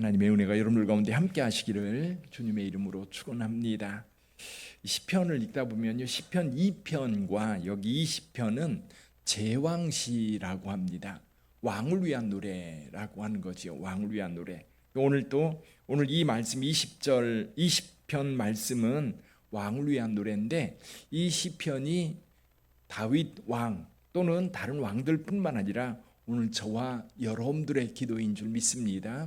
하나님의 은혜가 여러분들 가운데 함께 하시기를 주님의 이름으로 축원합니다. 시편을 읽다 보면요. 시편 2편과 여기 20편은 제왕시라고 합니다. 왕을 위한 노래라고 하는 거지요. 왕을 위한 노래. 오늘 또 오늘 이 말씀 20절 20편 말씀은 왕을 위한 노래인데 이 시편이 다윗 왕 또는 다른 왕들뿐만 아니라 오늘 저와 여러분들의 기도인 줄 믿습니다.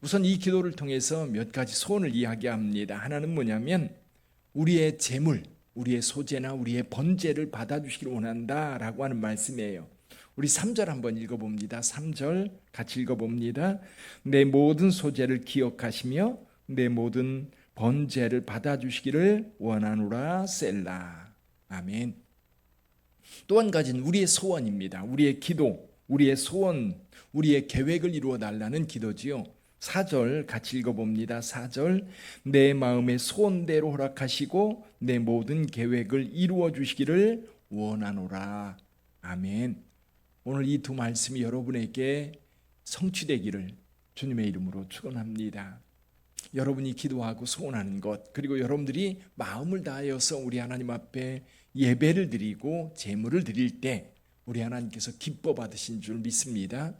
우선 이 기도를 통해서 몇 가지 소원을 이야기합니다. 하나는 뭐냐면 우리의 재물, 우리의 소재나 우리의 번제를 받아주시길 원한다라고 하는 말씀이에요. 우리 3절 한번 읽어봅니다. 3절 같이 읽어봅니다. 내 모든 소재를 기억하시며 내 모든 번제를 받아주시기를 원하노라 셀라. 아멘. 또 한 가지는 우리의 소원입니다. 우리의 기도, 우리의 소원, 우리의 계획을 이루어 달라는 기도지요. 4절 같이 읽어봅니다. 4절 내 마음의 소원대로 허락하시고 내 모든 계획을 이루어 주시기를 원하노라. 아멘. 오늘 이 두 말씀이 여러분에게 성취되기를 주님의 이름으로 축원합니다. 여러분이 기도하고 소원하는 것 그리고 여러분들이 마음을 다하여서 우리 하나님 앞에 예배를 드리고 제물을 드릴 때 우리 하나님께서 기뻐 받으신 줄 믿습니다.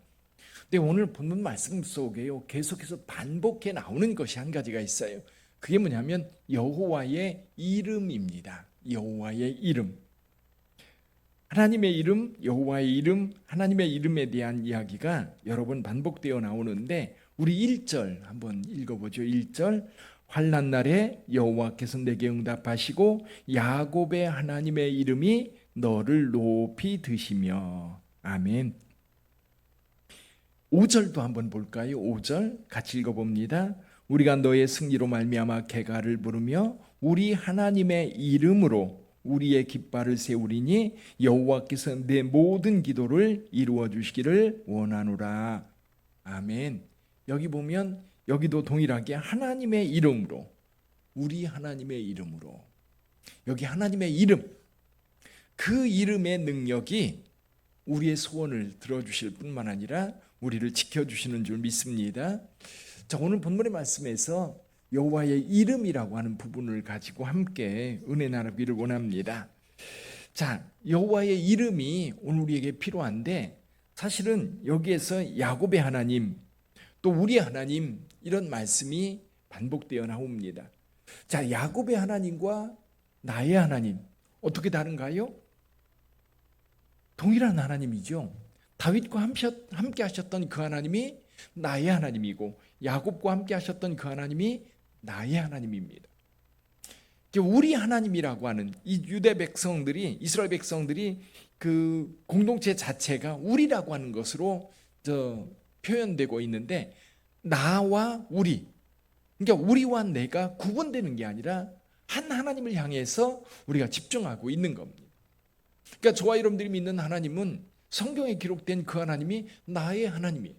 근데 오늘 본문 말씀 속에요 계속해서 반복해 나오는 것이 한 가지가 있어요. 그게 뭐냐면 여호와의 이름입니다. 여호와의 이름. 하나님의 이름, 여호와의 이름, 하나님의 이름에 대한 이야기가 여러 번 반복되어 나오는데 우리 1절 한번 읽어 보죠. 1절 환난 날에 여호와께서 내게 응답하시고 야곱의 하나님의 이름이 너를 높이 드시며 아멘. 5절도 한번 볼까요? 5절 같이 읽어봅니다. 우리가 너의 승리로 말미암아 개가를 부르며 우리 하나님의 이름으로 우리의 깃발을 세우리니 여호와께서 내 모든 기도를 이루어 주시기를 원하노라. 아멘. 여기 보면 여기도 동일하게 하나님의 이름으로 우리 하나님의 이름으로 여기 하나님의 이름 그 이름의 능력이 우리의 소원을 들어주실 뿐만 아니라 우리를 지켜주시는 줄 믿습니다. 자 오늘 본문의 말씀에서 여호와의 이름이라고 하는 부분을 가지고 함께 은혜 나누기를 원합니다. 자 여호와의 이름이 오늘 우리에게 필요한데 사실은 여기에서 야곱의 하나님 또 우리 하나님 이런 말씀이 반복되어 나옵니다. 자 야곱의 하나님과 나의 하나님 어떻게 다른가요? 동일한 하나님이죠. 다윗과 함께 하셨던 그 하나님이 나의 하나님이고 야곱과 함께 하셨던 그 하나님이 나의 하나님입니다. 우리 하나님이라고 하는 이 유대 백성들이 이스라엘 백성들이 그 공동체 자체가 우리라고 하는 것으로 저 표현되고 있는데 나와 우리 그러니까 우리와 내가 구분되는 게 아니라 한 하나님을 향해서 우리가 집중하고 있는 겁니다. 그러니까 저와 여러분들이 믿는 하나님은 성경에 기록된 그 하나님이 나의 하나님이에요.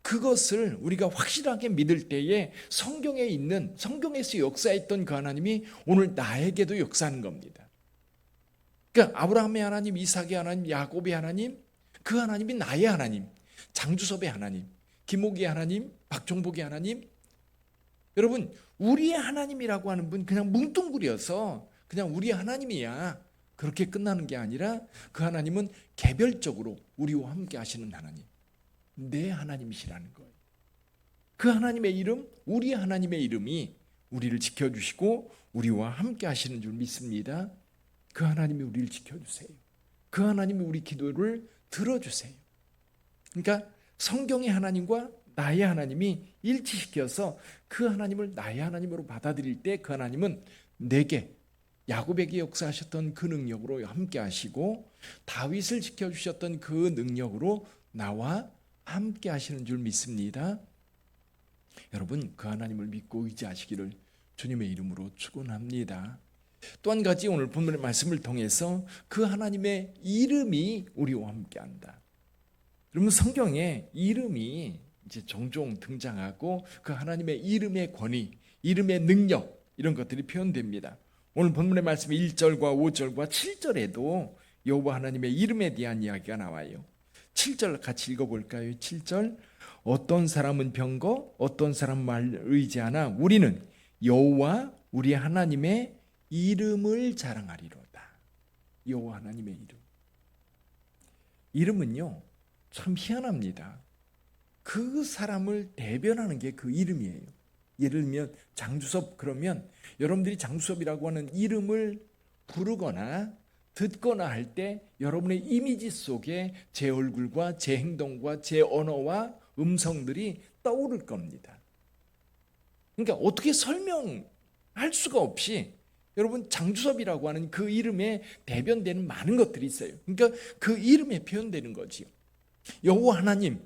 그것을 우리가 확실하게 믿을 때에 성경에 있는 성경에서 역사했던 그 하나님이 오늘 나에게도 역사하는 겁니다. 그러니까 아브라함의 하나님, 이삭의 하나님, 야곱의 하나님, 그 하나님이 나의 하나님, 장주섭의 하나님, 김옥의 하나님, 박종복의 하나님. 여러분, 우리의 하나님이라고 하는 분 그냥 뭉뚱그려서 그냥 우리의 하나님이야. 그렇게 끝나는 게 아니라 그 하나님은 개별적으로 우리와 함께 하시는 하나님. 내 하나님이시라는 거예요. 그 하나님의 이름, 우리 하나님의 이름이 우리를 지켜주시고 우리와 함께 하시는 줄 믿습니다. 그 하나님이 우리를 지켜주세요. 그 하나님이 우리 기도를 들어주세요. 그러니까 성경의 하나님과 나의 하나님이 일치시켜서 그 하나님을 나의 하나님으로 받아들일 때 그 하나님은 내게 야곱에게 역사하셨던 그 능력으로 함께 하시고 다윗을 지켜 주셨던 그 능력으로 나와 함께 하시는 줄 믿습니다. 여러분 그 하나님을 믿고 의지하시기를 주님의 이름으로 축원합니다. 또 한 가지 오늘 본문의 말씀을 통해서 그 하나님의 이름이 우리와 함께한다. 여러분 성경에 이름이 이제 종종 등장하고 그 하나님의 이름의 권위, 이름의 능력 이런 것들이 표현됩니다. 오늘 본문의 말씀 1절과 5절과 7절에도 여호와 하나님의 이름에 대한 이야기가 나와요. 7절 같이 읽어볼까요? 7절 어떤 사람은 병거, 어떤 사람 말 의지하나 우리는 여호와 우리 하나님의 이름을 자랑하리로다. 여호와 하나님의 이름. 이름은요 참 희한합니다. 그 사람을 대변하는 게 그 이름이에요. 예를 들면 장주섭 그러면 여러분들이 장주섭이라고 하는 이름을 부르거나 듣거나 할 때 여러분의 이미지 속에 제 얼굴과 제 행동과 제 언어와 음성들이 떠오를 겁니다. 그러니까 어떻게 설명할 수가 없이 여러분 장주섭이라고 하는 그 이름에 대변되는 많은 것들이 있어요. 그러니까 그 이름에 표현되는 거지요. 여호와 하나님,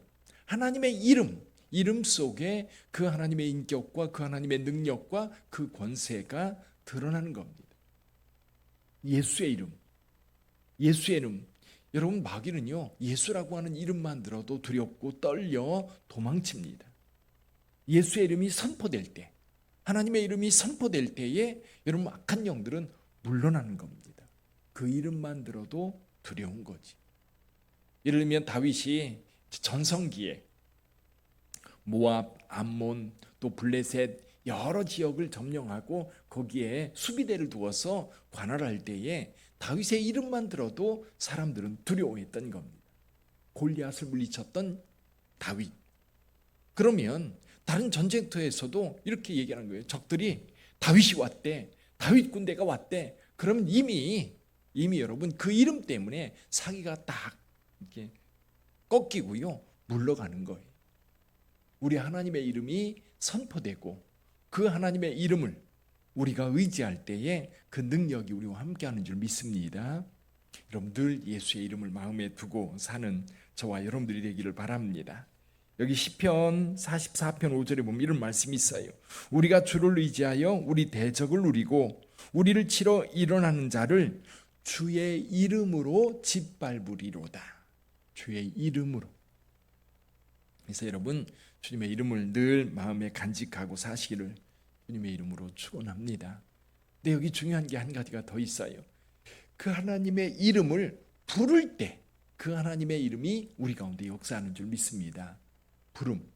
하나님의 이름, 이름 속에 그 하나님의 인격과 그 하나님의 능력과 그 권세가 드러나는 겁니다. 예수의 이름, 예수의 이름. 여러분 마귀는요 예수라고 하는 이름만 들어도 두렵고 떨려 도망칩니다. 예수의 이름이 선포될 때, 하나님의 이름이 선포될 때에 여러분 악한 영들은 물러나는 겁니다. 그 이름만 들어도 두려운 거지. 예를 들면 다윗이 전성기에 모압, 암몬, 또 블레셋 여러 지역을 점령하고 거기에 수비대를 두어서 관할할 때에 다윗의 이름만 들어도 사람들은 두려워했던 겁니다. 골리앗을 물리쳤던 다윗. 그러면 다른 전쟁터에서도 이렇게 얘기하는 거예요. 적들이 다윗이 왔대. 다윗 군대가 왔대. 그러면 이미 이미 여러분 그 이름 때문에 사기가 딱 이렇게 꺾이고요. 물러가는 거예요. 우리 하나님의 이름이 선포되고 그 하나님의 이름을 우리가 의지할 때에 그 능력이 우리와 함께하는 줄 믿습니다. 여러분 늘 예수의 이름을 마음에 두고 사는 저와 여러분들이 되기를 바랍니다. 여기 시편 44편 5절에 보면 이런 말씀이 있어요. 우리가 주를 의지하여 우리 대적을 누리고 우리를 치러 일어나는 자를 주의 이름으로 짓밟으리로다. 주의 이름으로. 그래서 여러분 주님의 이름을 늘 마음에 간직하고 사시기를 주님의 이름으로 축원합니다. 근데 여기 중요한 게 한 가지가 더 있어요. 그 하나님의 이름을 부를 때 그 하나님의 이름이 우리 가운데 역사하는 줄 믿습니다. 부름,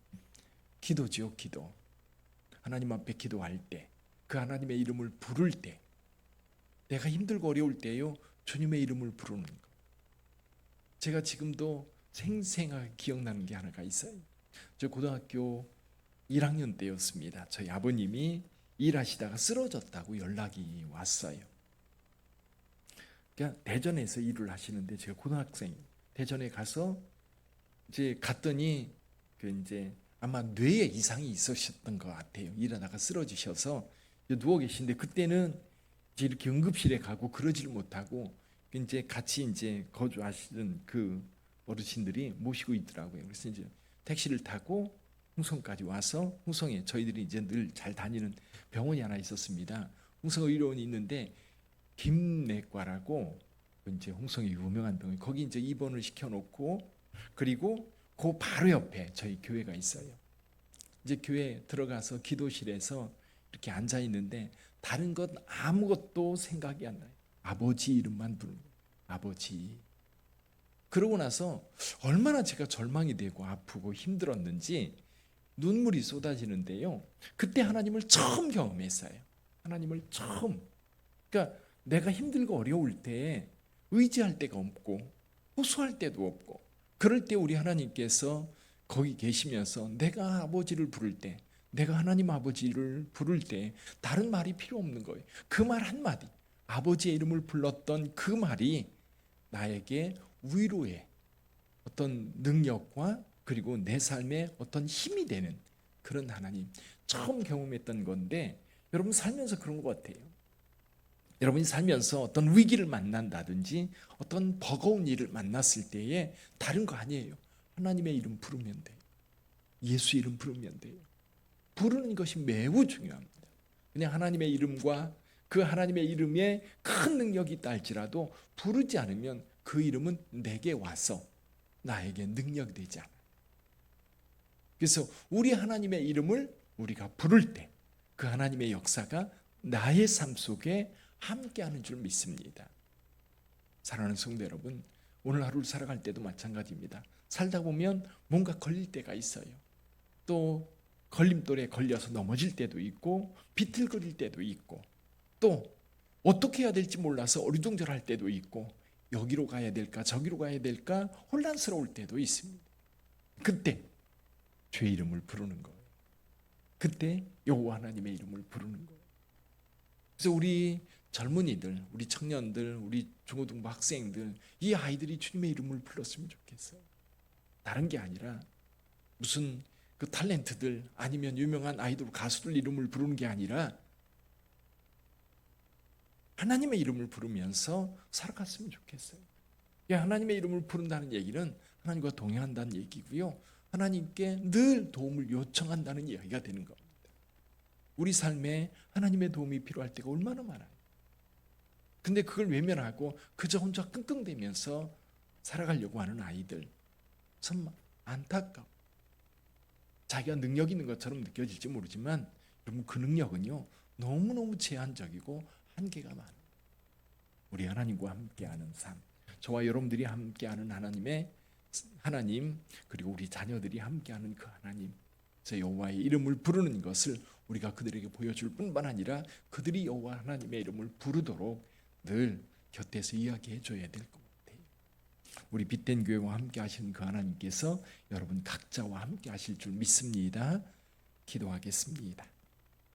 기도지요, 기도. 하나님 앞에 기도할 때, 그 하나님의 이름을 부를 때, 내가 힘들고 어려울 때요, 주님의 이름을 부르는 거. 제가 지금도 생생하게 기억나는 게 하나가 있어요. 저 고등학교 1학년 때였습니다. 저희 아버님이 일하시다가 쓰러졌다고 연락이 왔어요. 그러니까 대전에서 일을 하시는데 제가 고등학생 대전에 가서 이제 갔더니 그 이제 아마 뇌에 이상이 있으셨던 것 같아요. 일하다가 쓰러지셔서 누워 계신데 그때는 이제 이렇게 응급실에 가고 그러지를 못하고 이제 같이 이제 거주하시던 그 어르신들이 모시고 있더라고요. 그래서 이제 택시를 타고 홍성까지 와서 홍성에 저희들이 이제 늘 잘 다니는 병원이 하나 있었습니다. 홍성 의료원이 있는데 김내과라고 이제 홍성의 유명한 병원 거기 이제 입원을 시켜놓고 그리고 그 바로 옆에 저희 교회가 있어요. 이제 교회 들어가서 기도실에서 이렇게 앉아 있는데 다른 것 아무것도 생각이 안 나요. 아버지 이름만 부르는 거예요. 아버지. 그러고 나서 얼마나 제가 절망이 되고 아프고 힘들었는지 눈물이 쏟아지는데요. 그때 하나님을 처음 경험했어요. 하나님을 처음. 그러니까 내가 힘들고 어려울 때 의지할 데가 없고 호소할 데도 없고 그럴 때 우리 하나님께서 거기 계시면서 내가 아버지를 부를 때 내가 하나님 아버지를 부를 때 다른 말이 필요 없는 거예요. 그 말 한마디. 아버지의 이름을 불렀던 그 말이 나에게 위로의 어떤 능력과 그리고 내 삶에 어떤 힘이 되는 그런 하나님 처음 경험했던 건데 여러분 살면서 그런 것 같아요. 여러분이 살면서 어떤 위기를 만난다든지 어떤 버거운 일을 만났을 때에 다른 거 아니에요. 하나님의 이름 부르면 돼요. 예수 이름 부르면 돼요. 부르는 것이 매우 중요합니다. 그냥 하나님의 이름과 그 하나님의 이름에 큰 능력이 있다 할지라도 부르지 않으면 그 이름은 내게 와서 나에게 능력이 되지 않아요. 그래서 우리 하나님의 이름을 우리가 부를 때 그 하나님의 역사가 나의 삶 속에 함께하는 줄 믿습니다. 사랑하는 성도 여러분, 오늘 하루를 살아갈 때도 마찬가지입니다. 살다 보면 뭔가 걸릴 때가 있어요. 또 걸림돌에 걸려서 넘어질 때도 있고 비틀거릴 때도 있고 또 어떻게 해야 될지 몰라서 어리둥절할 때도 있고 여기로 가야 될까 저기로 가야 될까 혼란스러울 때도 있습니다. 그때 죄 이름을 부르는 거예요. 그때 여호와 하나님의 이름을 부르는 거예요. 그래서 우리 젊은이들, 우리 청년들, 우리 중고등부 학생들 이 아이들이 주님의 이름을 불렀으면 좋겠어요. 다른 게 아니라 무슨 그 탤런트들 아니면 유명한 아이돌 가수들 이름을 부르는 게 아니라 하나님의 이름을 부르면서 살아갔으면 좋겠어요. 이 하나님의 이름을 부른다는 얘기는 하나님과 동행한다는 얘기고요. 하나님께 늘 도움을 요청한다는 이야기가 되는 겁니다. 우리 삶에 하나님의 도움이 필요할 때가 얼마나 많아요. 근데 그걸 외면하고 그저 혼자 끙끙대면서 살아가려고 하는 아이들 참 안타까워. 자기가 능력 있는 것처럼 느껴질지 모르지만 여러분 그 능력은요 너무너무 제한적이고 한계가 많아요. 우리 하나님과 함께하는 삶, 저와 여러분들이 함께하는 하나님의 하나님 그리고 우리 자녀들이 함께하는 그 하나님, 저 여호와의 이름을 부르는 것을 우리가 그들에게 보여줄 뿐만 아니라 그들이 여호와 하나님의 이름을 부르도록 늘 곁에서 이야기해 줘야 될 것 같아요. 우리 빛된 교회와 함께 하시는 그 하나님께서 여러분 각자와 함께 하실 줄 믿습니다. 기도하겠습니다.